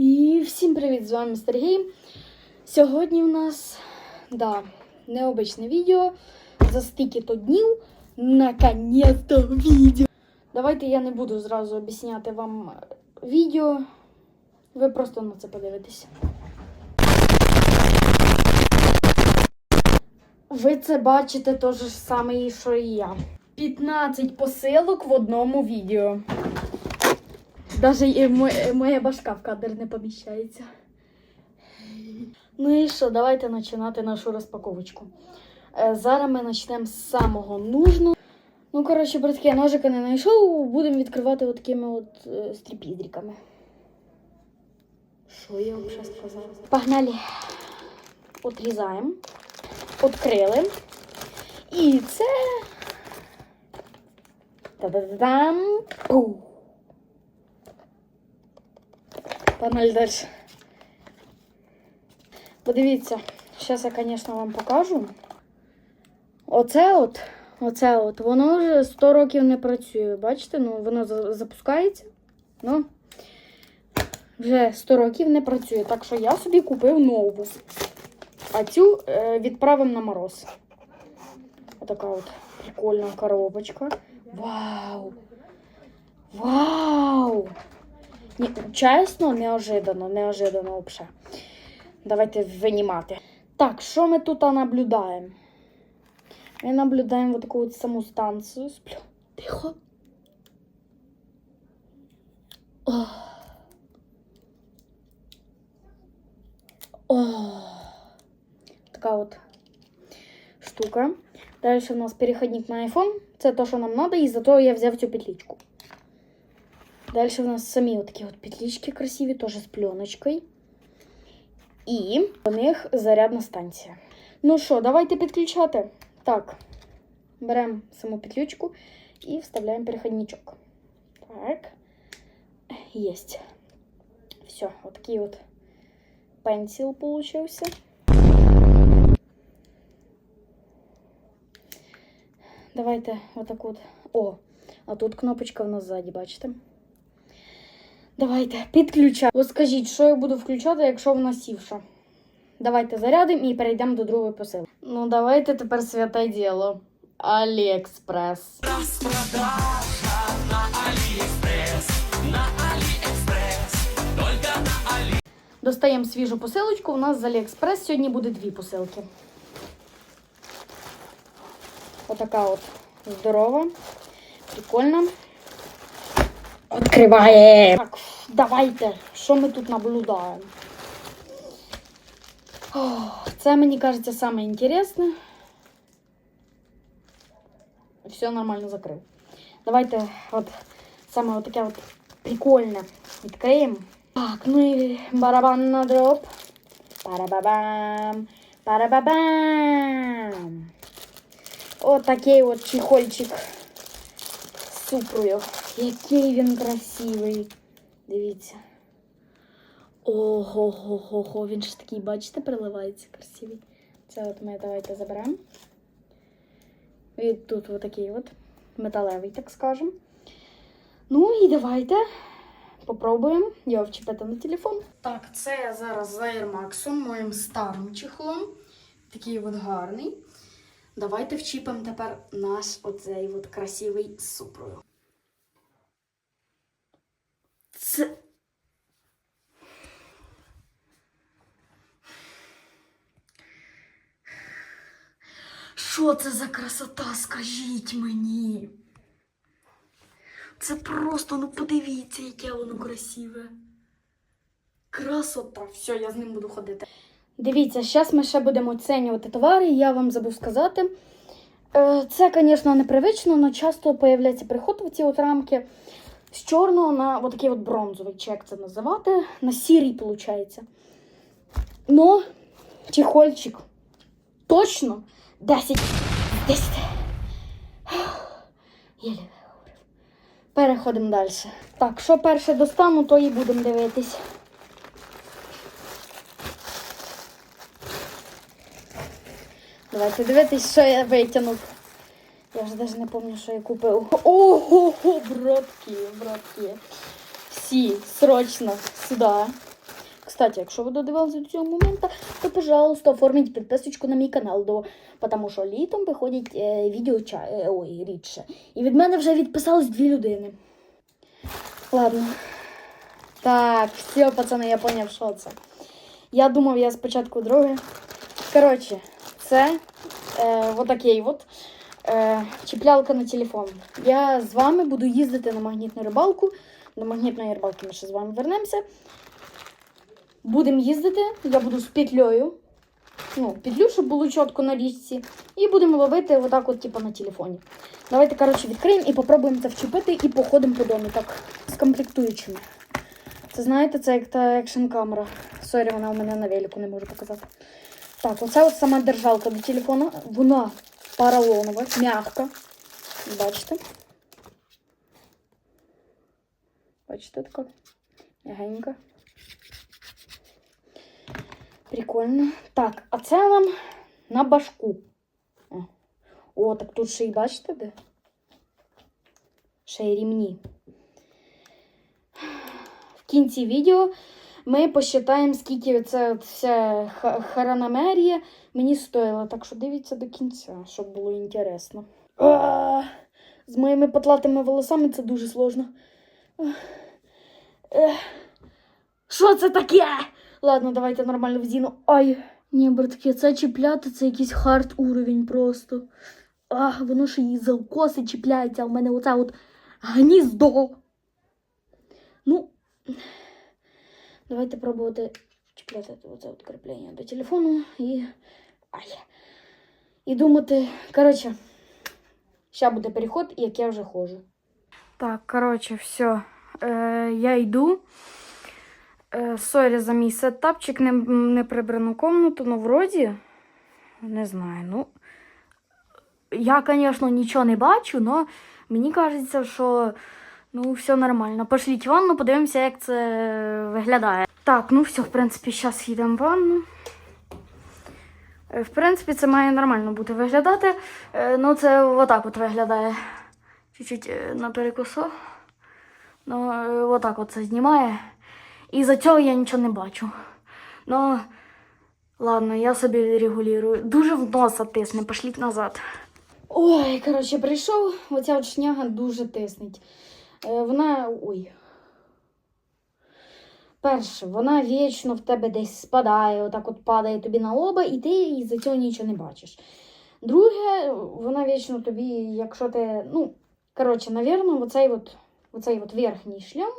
І всім привіт! З вами Сергій. Сьогодні у нас да, необичне відео. За стільки-то днів. Наконец-то відео. Давайте я не буду зразу об'ясняти вам відео. Ви просто на це подивитесь. Ви це бачите те ж саме, що і я. 15 посилок в одному відео. Мо- моя башка в кадр не поміщається. Ну і що, давайте починати нашу розпаковочку. Е, Зараз ми почнемо з самого нужного. Ну, коротше, братки, я ножика не знайшов, будемо відкривати от такими от е, стріпіздриками. Що я взагалі сказала? Погнали. Отрізаємо. Открили. І це. Та-да-да-дам! Пу. Погнали далі. Подивіться, зараз я, звісно, вам покажу. Оце от, оце от, воно вже 100 років не працює. Бачите, ну воно запускається. Ну, вже 100 років не працює. Так що я собі купив нову. А цю е, відправимо на мороз. Отака от прикольна коробочка. Вау! Вау! Ні, чесно, неожиданно, неожиданно взагалі. Давайте винімати. Так, що ми тут наблюдаємо? Ми наблюдаємо таку от саму станцію. Сплю. Тихо. О. О. Така от штука. Далі у нас переходник на iPhone. Це те, що нам треба, і зато я взяв цю петличку. Далі у нас самі от такі от петлички красиві, теж з пленочкою. І у них зарядна станція. Ну що, давайте підключати. Так, беремо саму петлючку і вставляємо переходничок. Так. Есть. Все, вот такий вот пенсил получился. Давайте отак от. О, а тут кнопочка в нас ззаді, бачите? Давайте підключаємо. От скажіть, що я буду включати, якщо вона сівша. Давайте зарядимо і перейдемо до другої посилки. Ну, давайте тепер святе діло. Аліекспрес. Достаємо свіжу посилочку. У нас з Аліекспрес сьогодні буде дві посилки. Отака от здорова, прикольна. Відкриваємо. Так, давайте. Що ми тут наблюдаємо? Ох, Це, мені кажеться, саме інтересне. Все нормально закрив. Давайте от саме от таке от прикольне відкриємо. Так, ну і барабан на дроп. Парабабам. Парабабам. От такий от чехольчик з супрою. Який він красивий. Дивіться. Ого-го-го-го, він ж такий, бачите, переливається красивий. Це от ми давайте заберемо. І тут от такий от металевий, так скажемо. Ну і давайте попробуємо його вчепити на телефон. Так, це я зараз за Airmax, моїм старим чехлом. Такий от гарний. Давайте вчіпимо тепер наш оцей от красивий супрою. Це. Що це за красота, скажіть мені? Це просто, ну подивіться, яке воно красиве. Красота. Все, я з ним буду ходити. Дивіться, зараз ми ще будемо оцінювати товари, я вам забув сказати. Е, Це, звісно, непривично, але часто появляється приход в ці от рамки з чорного на такий от бронзовий, чи як це називати, на сірий, виходить. Но чехольчик точно 10 з 10. Єлі. Переходимо далі. Так, що перше достану, то і будемо дивитись. Давайте дивитись, що я витягнув. Я вже навіть не пам'ятаю, що я купив. Ого, братки, братки. Всі, срочно, сюди. Кстати, якщо ви додивилися до цього моменту, то, пожалуйста, оформіть підписочку на мій канал, тому що літом виходять е, відео ча... е, ой, рідше. І від мене вже відписались дві людини. Ладно. Так, все, пацани, я поняв, що це. Я думав, я спочатку друге. Коротше, це е, отакий от е, чіплялка на телефон. Я з вами буду їздити на магнітну рибалку. До магнітної рибалки ми ще з вами вернемося. Будемо їздити, я буду з петлею. Ну, петлю, щоб було чітко на річці. І будемо ловити отак, от, типу, на телефоні. Давайте, коротше, відкриємо і попробуємо це вчепити і походимо по дому. Так, з комплектуючими. Це знаєте, це як та екшн камера. Сорі, вона у мене на велику не можу показати. Так, оце от сама держалка до телефона. Вона поролонова, м'яка. Бачите? Бачите, така м'ягенька. Прикольно. Так, а це нам на башку. О, О так тут ще й бачите де? Ще й рівні. В кінці відео Ми посчитаємо, скільки от вся харанамерія мені стоїла. Так що дивіться до кінця, щоб було інтересно. З моїми потлатими волосами це дуже сложно. Що це таке? Ладно, давайте нормально вдіну. Ай. Ні, братки, це чіпляти, це якийсь хард уровень просто. А, воно ще і за коси чіпляється, а в мене оце от гніздо. Ну, давайте пробувати чіпляти оце от кріплення до телефону і. Ай. І думати. Коротше, зараз буде переход, як я вже ходжу. Так, коротше, все. Е, я йду. Е, Сорі за мій сетапчик, не, не прибрану комнату, ну вроді. Не знаю, ну. Я, звісно, нічого не бачу, але мені кажеться, що ну, все нормально. Пошліть ванну, подивимося, як це виглядає. Так, ну все, в принципі, зараз їдемо в ванну. Е, В принципі, це має нормально бути виглядати. Е, Ну, це отак от виглядає. Чуть-чуть е, наперекосо. Ну, е, отак от це знімає. І за цього я нічого не бачу. Ну, ладно, я собі регулюю. Дуже в носа тисне, пошліть назад. Ой, коротше, прийшов, оця от шняга дуже тиснить. Е, вона. ой. Перше, вона вічно в тебе десь спадає, отак от падає тобі на лоба, і ти із-за цього нічого не бачиш. Друге, вона вічно тобі, якщо ти. Ну, коротше, навірно, оцей от, оцей от верхній шлям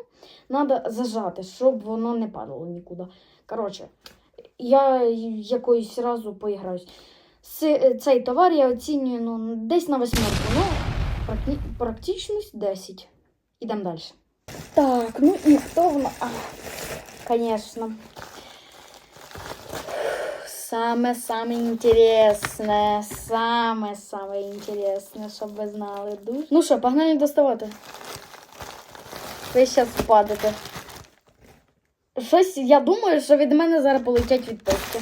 треба зажати, щоб воно не падало нікуди. Коротше, я якоюсь разу поіграюсь. Цей товар я оцінюю ну, десь на восьмерку, ну, практи- практичність 10. Ідемо далі. Так, ну і хто в нас. Конечно. Самое-самое интересное, самое-самое интересное, щоб ви знали. Дуже. Ну що, погнали доставати. Ви зараз впадете. Щось, я думаю, що від мене зараз полетять відписки.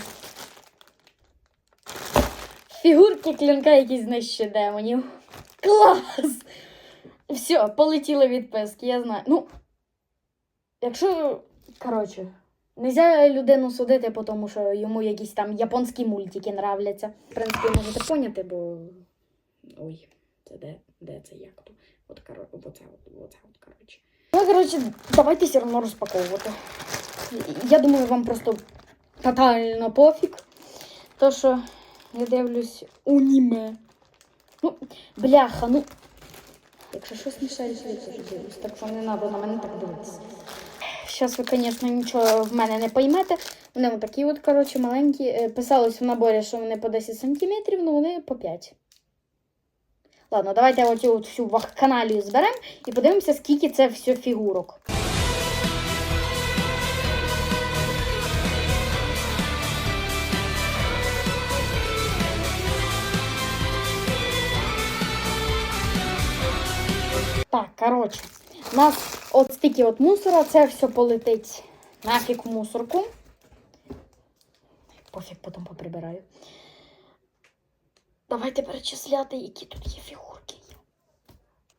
Фігурки клінка якісь знищі демонів. Клас! Все, полетіли відписки, я знаю. Ну, якщо, коротше, нельзя людину судити, тому що йому якісь там японські мультики нравляться. В принципі, можете поняти, бо. Ой, це де, де це як то? От, коро... оце, от, коротше. Ну, коротше, давайте все одно розпаковувати. Я думаю, вам просто тотально пофіг. То, що я дивлюсь аніме. Ну, бляха, ну. Якщо щось мішає, то дивлюсь. Так що не треба на мене так дивитися. Зараз ви, звісно, нічого в мене не поймете. Вони такі от, коротше, маленькі. Е, Писалось в наборі, що вони по 10 см, але вони по 5. Ладно, давайте оцю всю вахканалію зберемо і подивимося, скільки це все фігурок. Коротше, у нас от стільки от мусора, це все полетить нафіг в мусорку. Пофіг, потім поприбираю. Давайте перечисляти, які тут є фігурки.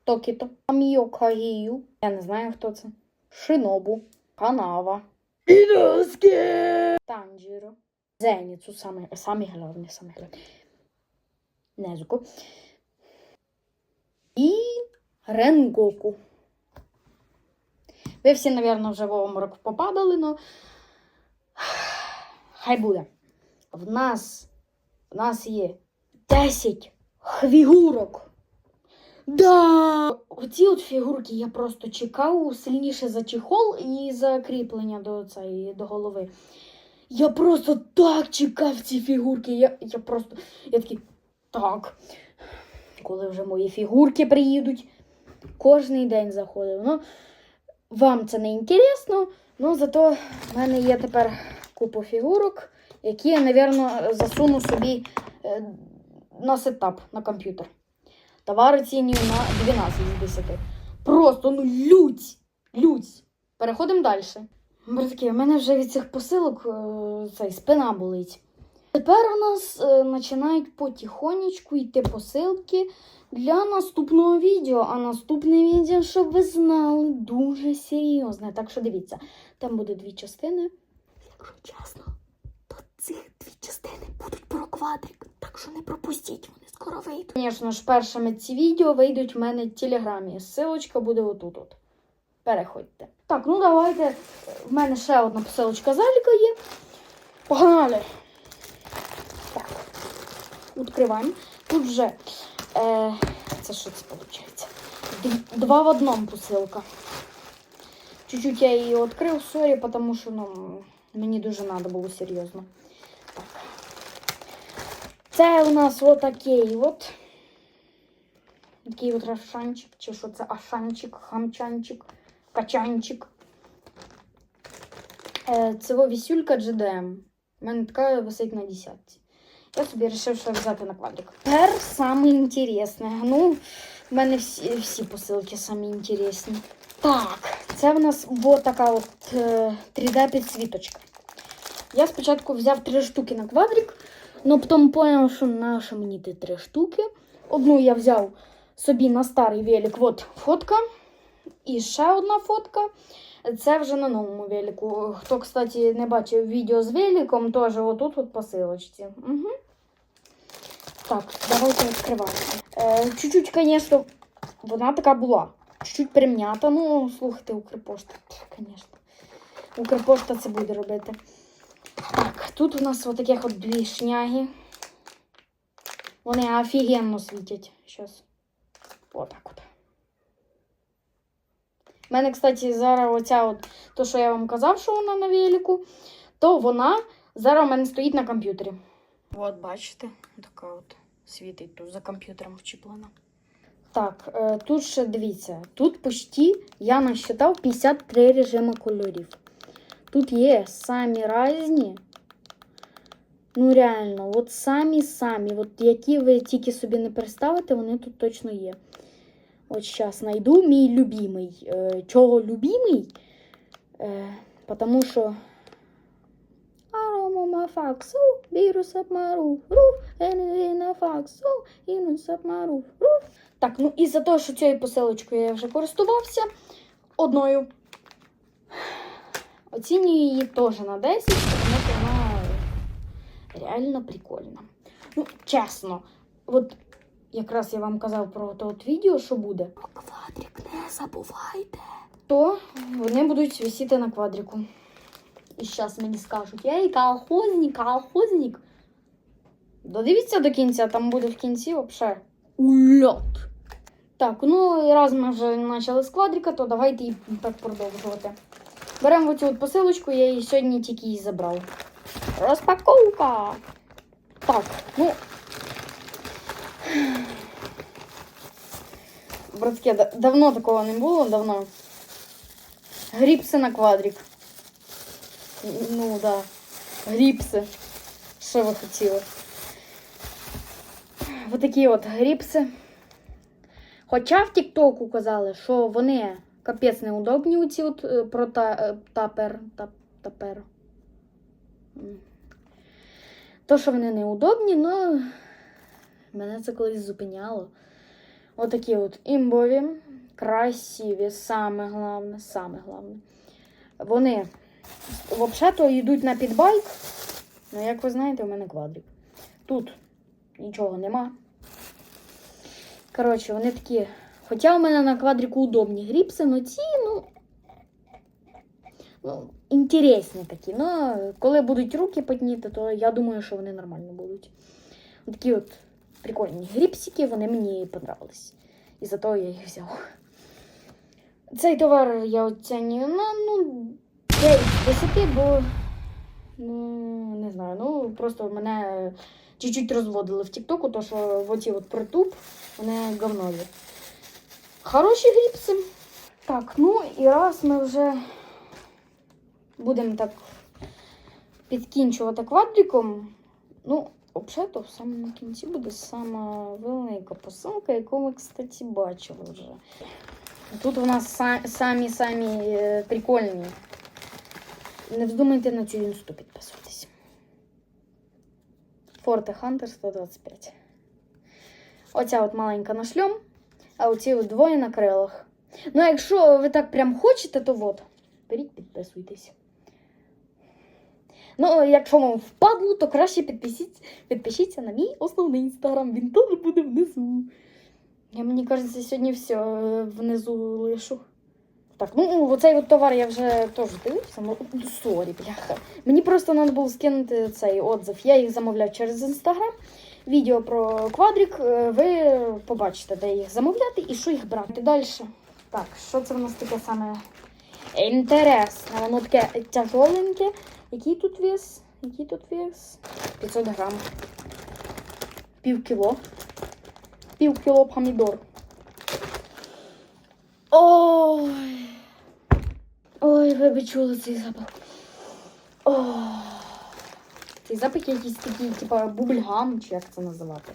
Токіто, Аміо Кагію. Я не знаю, хто це. Шинобу, Канава, Inosuke! Танжіро. Зеніцу, саме, саме головне, саме головне. Незуко. І Ренгоку. Ви всі, мабуть, вже в обморок попадали, але хай буде. В нас, в нас є 10 фігурок. Да! Оці от фігурки я просто чекав сильніше за чехол і за кріплення до, цієї, до голови. Я просто так чекав ці фігурки. Я, я просто. Я такий. Так. Коли вже мої фігурки приїдуть, кожний день заходив. Ну, вам це не інтересно, ну зато в мене є тепер купа фігурок, які я, напевно, засуну собі е, на сетап на комп'ютер. Товар оцінюю на 12 з 10. Просто ну лють! Лють! Переходимо далі. Братки, у мене вже від цих посилок е, цей, спина болить. Тепер у нас е, починають потихонечку йти посилки для наступного відео. А наступне відео, щоб ви знали, дуже серйозне. Так що дивіться, там буде дві частини. Якщо чесно, то ці дві частини будуть про квадрик. Так що не пропустіть, вони скоро вийдуть. Звісно ж, першими ці відео вийдуть в мене в телеграмі. Силочка буде отут. от Переходьте. Так, ну давайте. В мене ще одна посилочка заліка є. Погнали! Відкриваємо. Тут вже. Е, це що це виходить? Два в одному посилка. Чуть-чуть я її відкрив, сорі, тому що ну, мені дуже треба було серйозно. Так. Це у нас отакий от. Такий от равшанчик, чи що це ашанчик, хамчанчик, качанчик. Е, Це вісюлька GDM. У мене така висить на десятці. Я собі вирішив, що взяти на квадрик. Тепер саме інтересне. Ну, в мене всі, всі посилки самі інтересні. Так, це в нас вот така от е, 3D-підсвіточка. Я спочатку взяв три штуки на квадрик, але потім зрозумів, що наша мені ті три штуки. Одну я взяв собі на старий велик, от фотка. І ще одна фотка. Це вже на новому велику. Хто, кстати, не бачив відео з великом, теж отут от посилочці. Угу. Так, давайте відкриваємо. Е, чуть-чуть, звісно, вона така була. Чуть-чуть прим'ята. Ну, слухайте, Укрпошта, звісно. Укрпошта це буде робити. Так, тут у нас отаких от дві шняги. Вони офігенно світять. Щас. Отак от. У мене, кстати, зараз оця от, то, що я вам казав, що вона на велику, то вона зараз у мене стоїть на комп'ютері. От, бачите, така от світить тут за комп'ютером вчіплена. Так, е, тут ще дивіться, тут почти я насчитав 53 режими кольорів. Тут є самі різні. Ну, реально, от самі-самі, от які ви тільки собі не представите, вони тут точно є. От зараз знайду мій любимий. Е, чого любимий? Е, потому що Аромамафаксу, вірус обмаруф, руф, обмаруф, руф. Так, ну із-за того, що цією посилочкою я вже користувався одною. Оцінюю її теж на 10, тому що вона реально прикольна. Ну, чесно, от якраз я вам казав про те відео, що буде. Квадрик не забувайте. То вони будуть висіти на квадрику. І зараз мені скажуть, ей, колхозник, колхозник. Додивіться до кінця, там буде в кінці взагалі ульот. Так, ну і раз ми вже почали з квадрика, то давайте і так продовжувати. Беремо оцю посилочку, я її сьогодні тільки її забрав. Розпаковка! Так, ну. Братки, давно такого не було, давно. Гріпси на квадрик. Ну, да. Гріпси. Що ви хотіли? Ось такі от гріпси. Хоча в Тіктоку казали, що вони капець неудобні, оці от е, про та, е, тапер. Тап, тапер. То, що вони неудобні, ну мене це колись зупиняло. Отакі от імбові, красиві, саме головне, саме головне. Вони взагалі-то йдуть на підбайк. Ну, як ви знаєте, у мене квадрик. Тут нічого нема. Коротше, вони такі. Хоча у мене на квадрику удобні гріпси, але ці, ну. Ну, інтересні такі. Ну, коли будуть руки потніти, то я думаю, що вони нормально будуть. Такі от прикольні гріпсики, вони мені понравились. І зато я їх взяв. Цей товар я оцінюю на ну, 9 з 10, бо ну, не знаю, ну просто мене чуть-чуть розводили в Тіктоку, то що оці от притуп, вони говнові. Хороші гріпси. Так, ну і раз ми вже будемо так підкінчувати квадриком. Ну, взагалі, в самому кінці буде сама велика посилка, яку ми, кстати, бачили вже. Тут у нас самі-самі е, прикольні. Не вздумайте на цю інсту підписуватись. Форте Хантер 125. Оця от маленька на шльом, а оці от двоє на крилах. Ну, а якщо ви так прям хочете, то от. Беріть, підписуйтесь. Ну, якщо вам впадло, то краще підпишіться, підпишіться на мій основний інстаграм. Він теж буде внизу. Я, мені кажеться, сьогодні все внизу лишу. Так, ну оцей от товар я вже теж дивився. Ну, сорі, бляха. Мені просто треба було скинути цей отзыв. Я їх замовляв через інстаграм. Відео про квадрик. е, Ви побачите, де їх замовляти і що їх брати. Далі. Так, що це в нас таке саме інтересне? Воно таке тяжоленьке. Який тут вес? Який тут вес? 500 грам. Пів кіло. Пів кіло помідор. Ой. Ой, ви б чули цей запах. Ой. Цей запах якийсь такий, типа бубльгам, чи як це називати.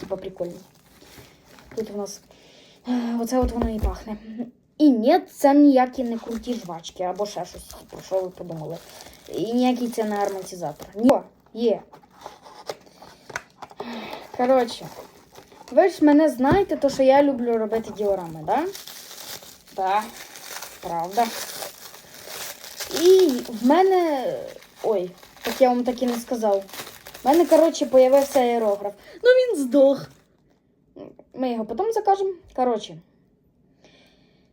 Типа прикольний. Тут у нас е, оце от воно і пахне. І ні, це ніякі не круті жвачки або ще щось, про що ви подумали. І ніякий це не ароматизатор. Ні, є. Коротше, ви ж мене знаєте, то що я люблю робити діорами, да? Так, правда. І в мене. Ой, так я вам так і не сказав. В мене, коротше, появився аерограф. Ну він здох. Ми його потім закажемо. Коротше.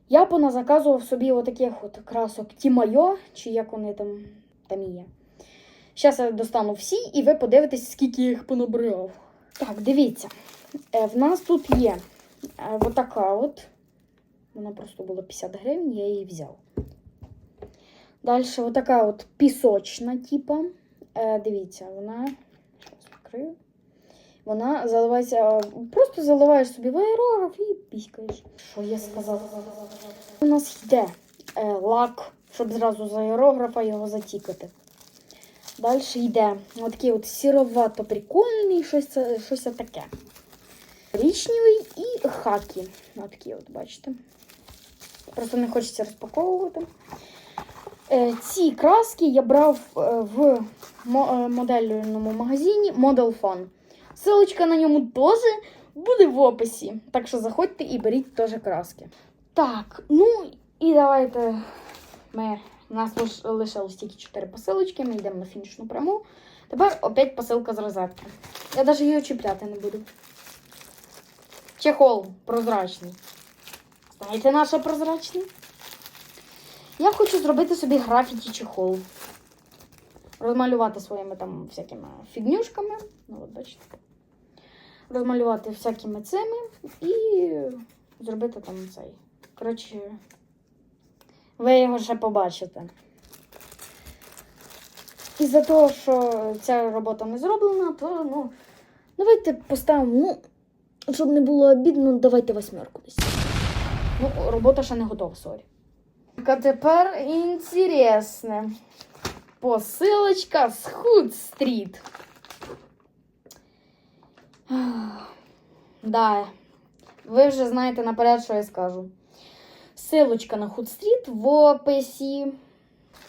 Я поназаказував собі отаких от красок Тімайо, чи як вони там, там є. Зараз я достану всі, і ви подивитесь, скільки їх понабрав. Так, дивіться. Е, в нас тут є е, отака от. Вона просто була 50 гривень, я її взяв. Далі отака от пісочна, типа. Е, дивіться, вона. Зараз відкрию. Вона заливається. Просто заливаєш собі в аерограф і піскаєш. Що я сказала? У нас йде е, лак, щоб зразу з аерографа його затікати. Далі йде отакий от сіровато прикольний, щось, щось таке. Коричневий і хакі. Отакі от, бачите. Просто не хочеться розпаковувати. Е, ці краски я брав е, в е, модельному магазині Model Fun. Силочка на ньому теж буде в описі. Так що заходьте і беріть теж краски. Так, ну і давайте ми. У нас лишилось тільки 4 посилочки, ми йдемо на фінішну пряму. Тепер опять посилка з розетки. Я навіть її чіпляти не буду. Чехол прозрачний. Знаєте, наша прозрачний? Я хочу зробити собі графіті чехол. Розмалювати своїми там всякими фігнюшками. Ну, от бачите. Розмалювати всякими цими і зробити там цей. Коротше, ви його ще побачите. І за того, що ця робота не зроблена, то ну, давайте поставимо, ну, щоб не було обідно, давайте восьмерку десь. Ну, робота ще не готова, сорі. А тепер інтересне. Посилочка з Худ Стріт. Да, ви вже знаєте наперед, що я скажу. Силочка на Худ Стріт в описі.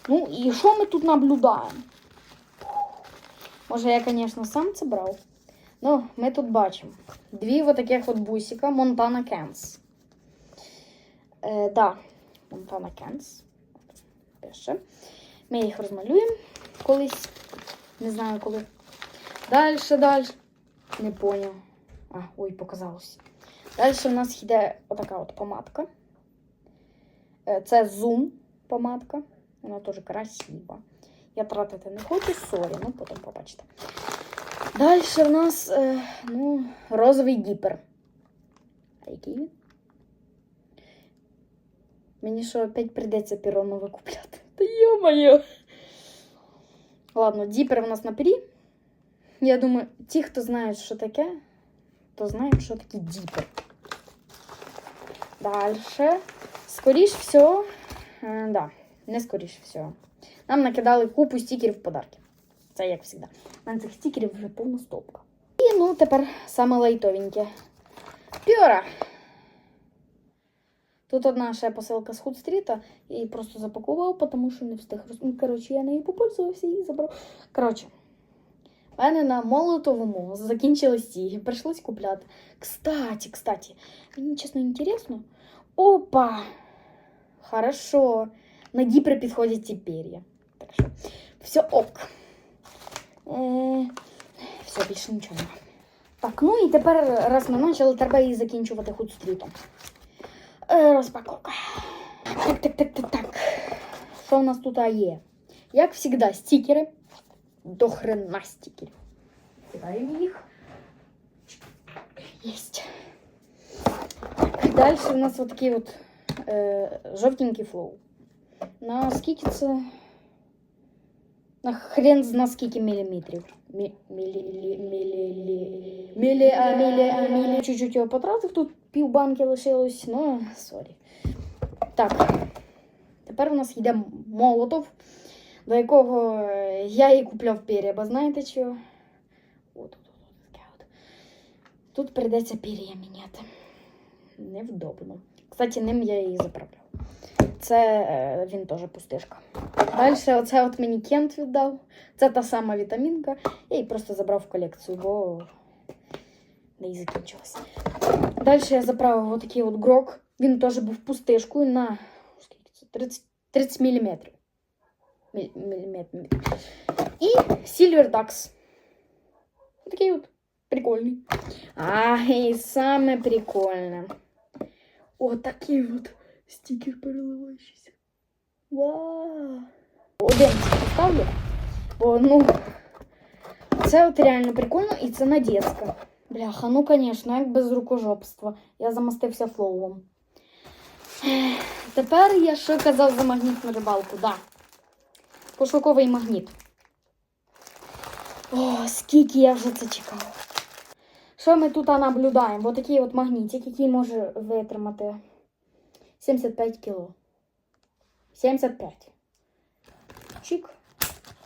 Ну, і що ми тут наблюдаємо? Може, я, звісно, сам це брав. Ну, ми тут бачимо дві вот таких от бусика Montana Cans. Е, да, Montana Cans. ще. Ми їх розмалюємо колись. Не знаю коли. Далі, далі. Не поняв. А, ой, показалось. Далі в нас йде отака от помадка. Е, Це зум помадка. Вона теж красива. Я тратити не хочу, сорі, ну потім побачите. Далі в нас е, ну, розовий діпер. А який він? Мені що опять прийдеться перо нове купляти. Та йо-моє. Ладно, діпер у нас на пері. Я думаю, ті, хто знають, що таке, то знають, що таке діпер. Дальше. Скоріш всього, е, да, не скоріш всього. Нам накидали купу стікерів подарки. Це як завжди. У мене цих стікерів вже повна стопка. І ну тепер саме лайтовеньке. Пьора. Тут одна ще посилка з Худстріта, її просто запакував, тому що не встиг. Ну, Коротше, я нею попользувався і забрав. Коротше, в мене на молотовому закінчились ті, прийшлось купляти. Кстати, кстати, мені чесно інтересно. Опа! Хорошо. На Діпри підходять ці пер'я. Так що, все ок. Е, все, більше нічого немає. Так, ну і тепер, раз ми почали, треба і закінчувати худстрітом. Е, розпаковка. Так, так, так, так, так. Що в нас тут є? Як завжди, стікери. До хрена стікерів. Кидаємо їх. Єсть. Так, далі у нас от такий от е, жовтенький флоу. На скільки це? На хрен зна скільки міліметрів. Мі, мілі, лі, мілі, лі, мілі, а, мілі, а, мілі. Чуть-чуть його потратив, тут пів банки лишилось, ну, сорі. Так, тепер у нас йде молотов, До якого е, я і купляв пір'я, бо знаєте що? От. Тут прийдеться пір'я міняти. Невдобно. Кстати, ним я її заправляв. Це е, він теж пустишка. Далі оце от мені Кент віддав. Це та сама вітамінка. Я її просто забрав в колекцію, бо не її закінчилась. Далі я заправив отакий от грок. Він теж був пустишкою на скільки це? 30, 30 мм. Міліметр. І Silver Dax. Такий от прикольний. А, і саме прикольне. Отакий от стікер переливаючийся. Вау! Один поставлю. Бо, ну, це от реально прикольно і це на детська. Бляха, ну звісно, як без рукожопства. Я замастився флоуом. Ех, Тепер я що казав за магнітну рибалку, да. Пошуковий магніт. О, скільки я вже це чекала. Що ми тут наблюдаємо? Бо такий от магнітик, який може витримати 75 кіло. 75. Чик.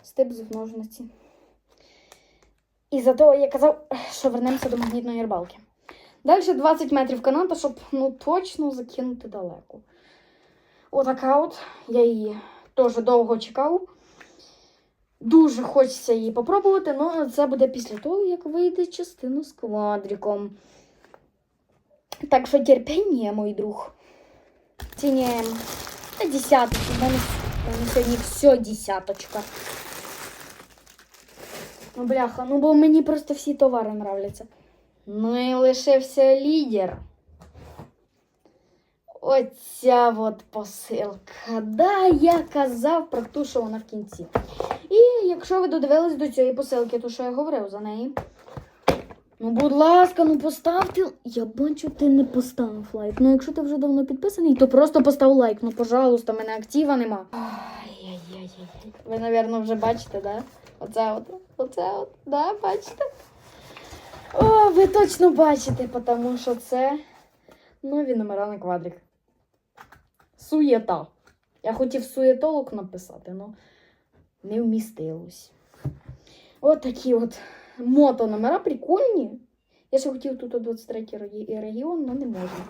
Стип в ножниці. І зато я казав, що вернемося до магнітної рибалки. Далі 20 метрів каната, щоб ну, точно закинути далеко. Отака от. Я її теж довго чекав. Дуже хочеться її попробувати, але це буде після того, як вийде частина з квадриком. Так що терпіння, мій друг. Ціняємо на десяточку. У мене, у мене сьогодні все десяточка. Ну, бляха, ну бо мені просто всі товари нравляться. Ну і лишився лідер. Оця от посилка. Да, я казав про ту, що вона в кінці. І якщо ви додивились до цієї посилки, то що я говорив за неї. Ну, будь ласка, ну поставте. Я бачу, ти не поставив лайк. Ну, якщо ти вже давно підписаний, то просто постав лайк. Ну, пожалуйста, мене актива нема. Ай-яй-яй-яй. Ви, напевно, вже бачите, да? Оце от, оце от, да, бачите? О, ви точно бачите, тому що це нові номера на квадрик. Суєта. Я хотів суєтолог написати, але не вмістилось. От такі от мото прикольні. Я ще хотів тут 23 регі- регіон, але не можна.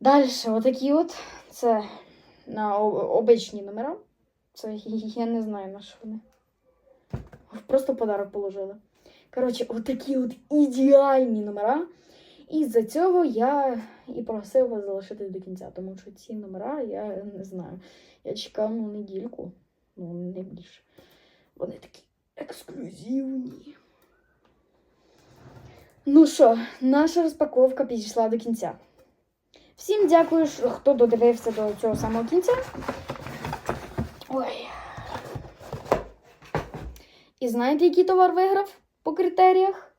Далі, отакі от. Це на обичні номера. Це я не знаю на що вони. Просто подарок положили. Коротше, отакі от ідеальні номера. І з-за цього я і просив вас залишити до кінця, тому що ці номера я не знаю. Я чекав ну, недільку, ну не більше. Вони такі ексклюзивні. Ну що, наша розпаковка підійшла до кінця. Всім дякую, хто додивився до цього самого кінця. Ой. І знаєте, який товар виграв по критеріях?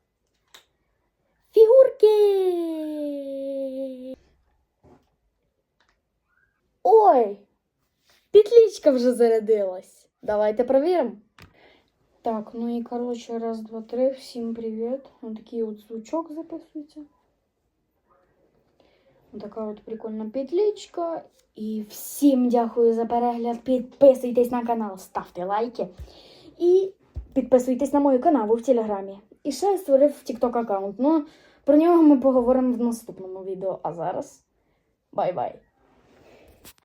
Фігурки! Ой! Петличка вже зарядилась. Давайте провіримо. Так, ну і коротше, раз, два, три. Всім привіт. Ось такий от звучок записується. Ось така от прикольна петличка. І всім дякую за перегляд. Підписуйтесь на канал, ставте лайки. І підписуйтесь на мою канал в Телеграмі. І ще я створив TikTok аккаунт. Ну, про нього ми поговоримо в наступному відео. А зараз бай-бай.